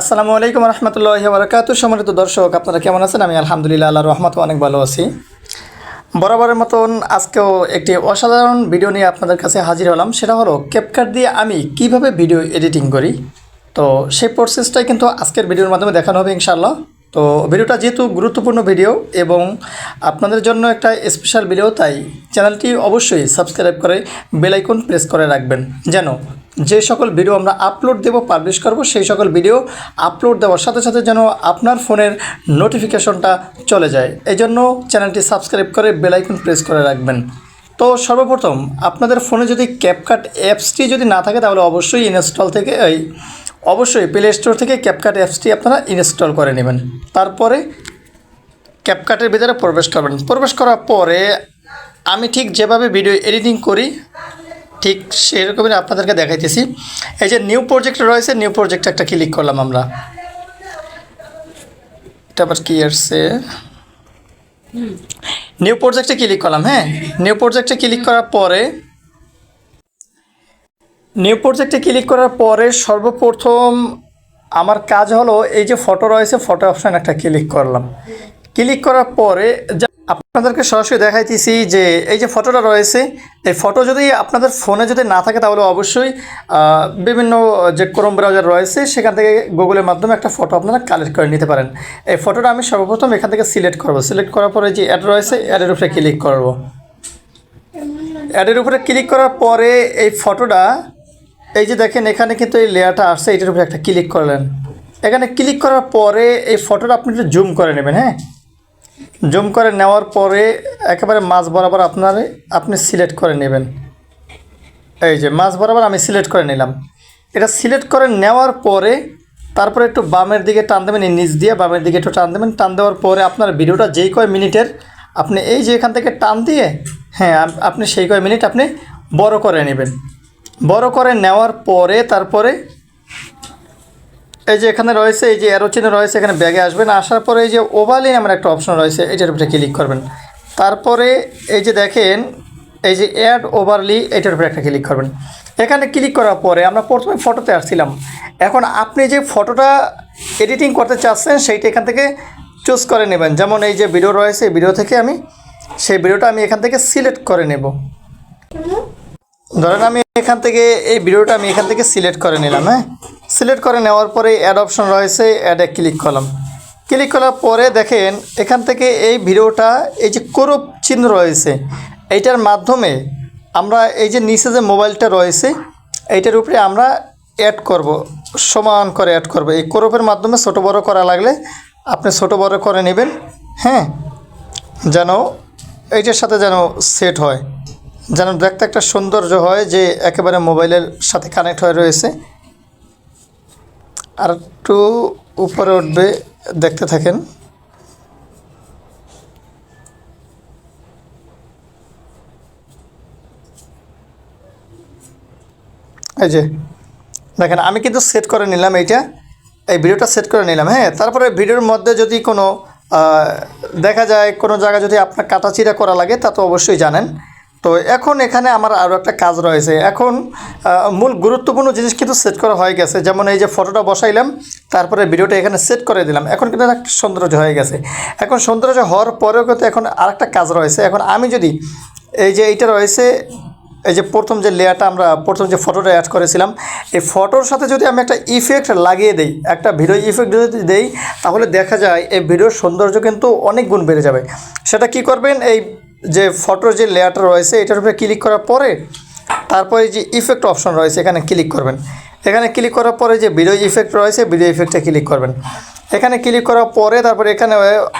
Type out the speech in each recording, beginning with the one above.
আসসালামু আলাইকুম রহমতুল্লাহ বরকাত সম্মানিত দর্শক, আপনারা কেমন আছেন? আমি আলহামদুলিল্লাহ আল্লাহ রহমত অনেক ভালো আছি। বরাবরের মতন আজকেও একটি অসাধারণ ভিডিও নিয়ে আপনাদের কাছে হাজির হলাম। সেটা হলো ক্যাপকাট দিয়ে আমি কীভাবে ভিডিও এডিটিং করি? তো সেই প্রসেসটাই কিন্তু আজকের ভিডিওর মাধ্যমে দেখানো হবে ইনশাল্লাহ তো ভিডিওটা যেহেতু গুরুত্বপূর্ণ ভিডিও এবং আপনাদের জন্য একটা স্পেশাল ভিডিও তাই চ্যানেলটি অবশ্যই সাবস্ক্রাইব করে বেলাইকন প্রেস করে রাখবেন। যেন যে সকল ভিডিও আমরা আপলোড দেব পাবলিশ করব, সেই সকল ভিডিও আপলোড দেওয়ার সাথে সাথে যেন আপনার ফোনের নোটিফিকেশনটা চলে যায়। এই জন্য চ্যানেলটি সাবস্ক্রাইব করে বেলাইকন প্রেস করে রাখবেন। তো সর্বপ্রথম, আপনাদের ফোনে যদি ক্যাপকাট অ্যাপসটি যদি না থাকে, তাহলে অবশ্যই ইনস্টল থেকে এই অবশ্যই প্লে স্টোর থেকে ক্যাপকাট অ্যাপসটি আপনারা ইনস্টল করে নেবেন। তারপরে ক্যাপকাটের ভিতরে প্রবেশ করবেন। প্রবেশ করার পরে আমি ঠিক যেভাবে ভিডিও এডিটিং করি ঠিক সেরকমই আপনাদেরকে দেখাইতেছি। এই যে নিউ প্রজেক্ট রয়েছে নিউ প্রজেক্ট একটা ক্লিক করলাম আমরা। এটা আবার কি আসছে? নিউ প্রজেক্টে ক্লিক করলাম হ্যাঁ। নিউ প্রজেক্টে ক্লিক করার পরে নিউ প্রজেক্টে ক্লিক করার পরে সর্বপ্রথম আমার কাজ হলো এই যে ফটো রয়েছে ফটো অপশান একটা ক্লিক করলাম। ক্লিক করার পরে আপনাদেরকে সরাসরি দেখাইতেছি যে এই যে ফটোটা রয়েছে, এই ফটো যদি আপনাদের ফোনে যদি না থাকে তাহলে অবশ্যই বিভিন্ন যে ক্রোম ব্রাউজার রয়েছে, সেখান থেকে গুগলের মাধ্যমে একটা ফটো আপনারা কালেক্ট করে নিতে পারেন। এই ফটোটা আমি সর্বপ্রথম এখান থেকে সিলেক্ট করব। সিলেক্ট করার পরে যে অ্যাড রয়েছে অ্যাডের উপরে ক্লিক করব। অ্যাডের উপরে ক্লিক করার পরে এই ফটোটা এই যে দেখেন, এখানে কিন্তু এই লেয়ারটা আসছে, এটার উপরে একটা ক্লিক করলেন। এখানে ক্লিক করার পরে এই ফটোটা আপনি একটু জুম করে নেবেন হ্যাঁ? জুম করে নেওয়ার পরে একেবারে মাছ বরাবর আপনার, আপনি সিলেক্ট করে নেবেন। এই যে মাছ বরাবর আমি সিলেক্ট করে নিলাম। এটা সিলেক্ট করে নেওয়ার পরে তারপরে একটু বামের দিকে টান দেবেন, এই নিচ দিয়ে বামের দিকে একটু টান দেবেন। টান দেওয়ার পরে আপনার ভিডিওটা যেই কয় মিনিটের, আপনি এই যে এখান থেকে টান দিয়ে হ্যাঁ আপনি সেই কয় মিনিট আপনি বড় করে নেবেন। বড় করে নেওয়ার পরে তারপরে এই যে এখানে রয়েছে, এই যে অ্যারো চিহ্ন রয়েছে, এখানে ব্যাগে আসবেন। আসার পরে এই যে ওভালি আমার একটা অপশন রয়েছে, এটার উপরে ক্লিক করবেন। তারপরে এই যে দেখেন, এই যে অ্যাড ওভারলি এটার উপরে একটা ক্লিক করবেন। এখানে ক্লিক করার পরে আমরা প্রথমে ফটোতে আসছিলাম। এখন আপনি যে ফটোটা এডিটিং করতে চাচ্ছেন, সেইটা এখান থেকে চুজ করে নেবেন। যেমন এই যে ভিডিও রয়েছে ভিডিও থেকে আমি, সেই ভিডিওটা আমি এখান থেকে সিলেক্ট করে নেব। ধরেন আমি এখান থেকে এই ভিডিওটা আমি এখান থেকে সিলেক্ট করে নিলাম হ্যাঁ? সিলেক্ট করে নেওয়ার পরে অ্যাড অপশন রয়েছে অ্যাডে ক্লিক করলাম। ক্লিক করার পরে দেখেন, এখান থেকে এই ভিডিওটা এই যে করপ চিহ্ন রয়েছে, এইটার মাধ্যমে আমরা এই যে নিচে যে মোবাইলটা রয়েছে, এইটার উপরে আমরা অ্যাড করব, সমান করে অ্যাড করব। এই করপের মাধ্যমে ছোট বড় করা লাগলে আপনি ছোট বড় করে নেবেন হ্যাঁ? যেন এইটার সাথে যেন সেট হয়। যেন দেখতে একটা সৌন্দর্য হয় যে একেবারে মোবাইলের সাথে কানেক্ট হয়ে রয়েছে। আর একটু উপরে উঠবে, দেখতে থাকেন। এই যে, দেখেন, আমি কিন্তু সেট করে নিলাম এইটা। এই ভিডিওটা সেট করে নিলাম হ্যাঁ? তারপরে ভিডিওর মধ্যে যদি কোনো দেখা যায় কোনো জায়গায় যদি আপনার কাটাচিরা করা লাগে, তা তো অবশ্যই জানেন। তো এখন এখানে আমার আরও একটা কাজ রয়েছে। এখন মূল গুরুত্বপূর্ণ জিনিস কিন্তু সেট করা হয়ে গেছে। যেমন এই যে ফটোটা বসাইলাম, তারপরে ভিডিওটা এখানে সেট করে দিলাম। এখন কিন্তু একটা সৌন্দর্য হয়ে গেছে। এখন সৌন্দর্য হওয়ার পরেও কিন্তু এখন আরেকটা কাজ রয়েছে। এখন আমি যদি এই যে এইটা রয়েছে, এই যে প্রথম যে লেয়ারটা আমরা, প্রথম যে ফটোটা অ্যাড করেছিলাম, এই ফটোর সাথে যদি আমি একটা ইফেক্ট লাগিয়ে দিই, একটা ভিডিও ইফেক্ট যদি দেই, তাহলে দেখা যায় এই ভিডিওর সৌন্দর্য কিন্তু অনেক গুণ বেড়ে যাবে। সেটা কি করবেন? এই যে ফটোর যে লেয়ারটা রয়েছে, এটার উপরে ক্লিক করার পরে তারপরে যে ইফেক্ট অপশন রয়েছে, এখানে ক্লিক করবেন। এখানে ক্লিক করার পরে যে ভিডিও ইফেক্ট রয়েছে ভিডিও ইফেক্টে ক্লিক করবেন। এখানে ক্লিক করার পরে তারপরে এখানে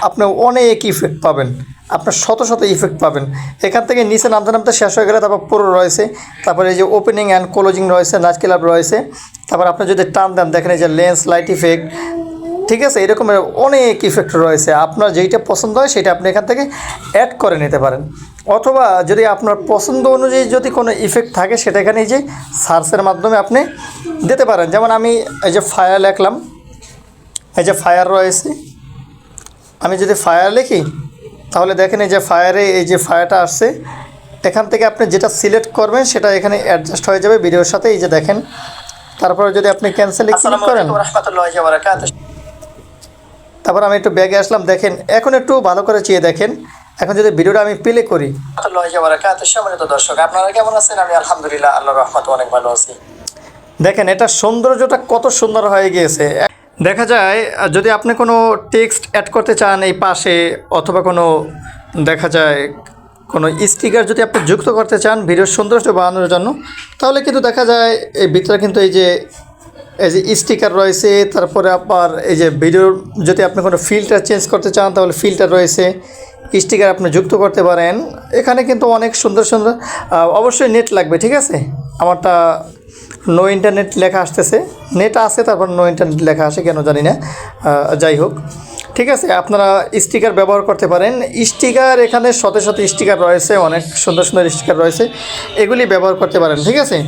আপনি অনেক ইফেক্ট পাবেন। আপনার শত শত ইফেক্ট পাবেন। এখান থেকে নিচে নামতে নামতে শেষ হয়ে গেলে তারপর পুরো রয়েছে। তারপরে এই যে ওপেনিং অ্যান্ড ক্লোজিং রয়েছে, নাচ ক্লাব রয়েছে। তারপর আপনি যদি টান দেন, দেখেন এই যে লেন্স লাইট ইফেক্ট ঠিক আছে এরকমের অনেক ইফেক্ট রয়েছে। আপনার যেইটা পছন্দ হয় সেটা আপনি এখান থেকে অ্যাড করে নিতে পারেন। অথবা যদি আপনার পছন্দ অনুযায়ী যদি কোনো ইফেক্ট থাকে সেটা এখানে এই যে সার্চের মাধ্যমে আপনি দিতে পারেন। যেমন আমি এই যে ফায়ার লিখলাম। এই যে ফায়ার রয়েছে। আমি যদি ফায়ার লিখি তাহলে দেখেন এই যে ফায়ারে এই যে ফায়ারটা আসছে। এখান থেকে আপনি যেটা সিলেক্ট করবেন সেটা এখানে অ্যাডজাস্ট হয়ে যাবে। ভিডিওর সাথে এই যে দেখেন। তারপরে যদি আপনি ক্যান্সেল করেন তারপর আমি একটু ব্যাগে আসলাম দেখেন এখন একটু ভালো করে চেয়ে দেখেন। এখন যদি ভিডিওটা আমি প্লে করি। সম্মানিত দর্শক আপনারা কেমন আছেন? আমি আলহামদুলিল্লাহ আল্লাহ রহমত অনেক ভালো আছি। দেখেন এটা সৌন্দর্যটা কত সুন্দর হয়ে গিয়েছে। দেখা যায় যদি আপনি কোনো টেক্সট অ্যাড করতে চান এই পাশে অথবা কোনো দেখা যায় কোনো স্টিকার যদি আপনি যুক্ত করতে চান ভিডিওর সৌন্দর্য বাড়ানোর জন্য তাহলে কিন্তু দেখা যায় এই ভিতরে কিন্তু এই যে এই যে স্টিকার রয়েছে, তারপরে আপনার এই যে ভিডিওর যদি আপনি কোনো ফিল্টার চেঞ্জ করতে চান, তাহলে ফিল্টার রয়েছে। স্টিকার আপনি যুক্ত করতে পারেন। এখানে কিন্তু অনেক সুন্দর সুন্দর অবশ্যই নেট লাগবে, ঠিক আছে? আমারটা নো ইন্টারনেট লেখা আসতেছে। নেট আছে, তারপর নো ইন্টারনেট লেখা আসে, কেন জানি না। যাই হোক। ঠিক আছে, আপনারা স্টিকার ব্যবহার করতে পারেন। স্টিকার এখানে শত শত স্টিকার রয়েছে, অনেক সুন্দর সুন্দর স্টিকার রয়েছে। এগুলি ব্যবহার করতে পারেন, ঠিক আছে?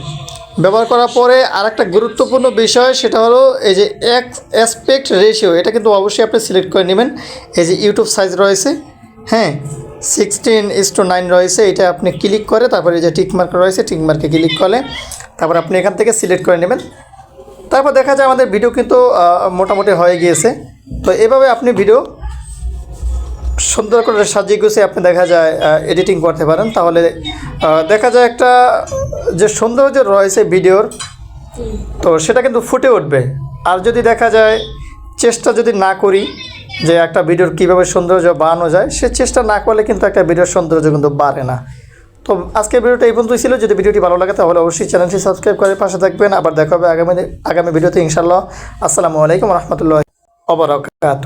ব্যবহার করার পরে আর একটা গুরুত্বপূর্ণ বিষয়, সেটা হলো এই যে এক অ্যাসপেক্ট রেশিও এটা কিন্তু অবশ্যই আপনি সিলেক্ট করে নেবেন। এই যে ইউটিউব সাইজ রয়েছে হ্যাঁ সিক্সটিন ইস টু নাইন রয়েছে, এটা আপনি ক্লিক করে তারপরে যে টিকমার্ক রয়েছে টিকমার্কে ক্লিক করলে তারপর আপনি এখান থেকে সিলেক্ট করে নেবেন। তারপর দেখা যায় আমাদের ভিডিও কিন্তু মোটামুটি হয়ে গিয়েছে। তো এভাবে আপনি ভিডিও সুন্দর করে সাজিয়ে গুছিয়ে আপনি দেখা যায় এডিটিং করতে পারেন। তাহলে দেখা যায় একটা, যে সৌন্দর্য রয়েছে ভিডিওর, তো সেটা কিন্তু ফুটে উঠবে। আর যদি দেখা যায়, চেষ্টা যদি না করি, যে একটা ভিডিওর কীভাবে সৌন্দর্য বাড়ানো যায়, সে চেষ্টা না করলে কিন্তু একটা ভিডিওর সৌন্দর্য কিন্তু বাড়ে না। তো আজকের ভিডিওটা এই পর্যন্তই ছিল। যদি ভিডিওটি ভালো লাগে, তাহলে অবশ্যই চ্যানেলটি সাবস্ক্রাইব করে পাশে থাকবেন। আবার দেখা হবে আগামী আগামী ভিডিওতে ইনশাল্লাহ আসসালামু আলাইকুম রহমতুল্লাহ অবরাকাত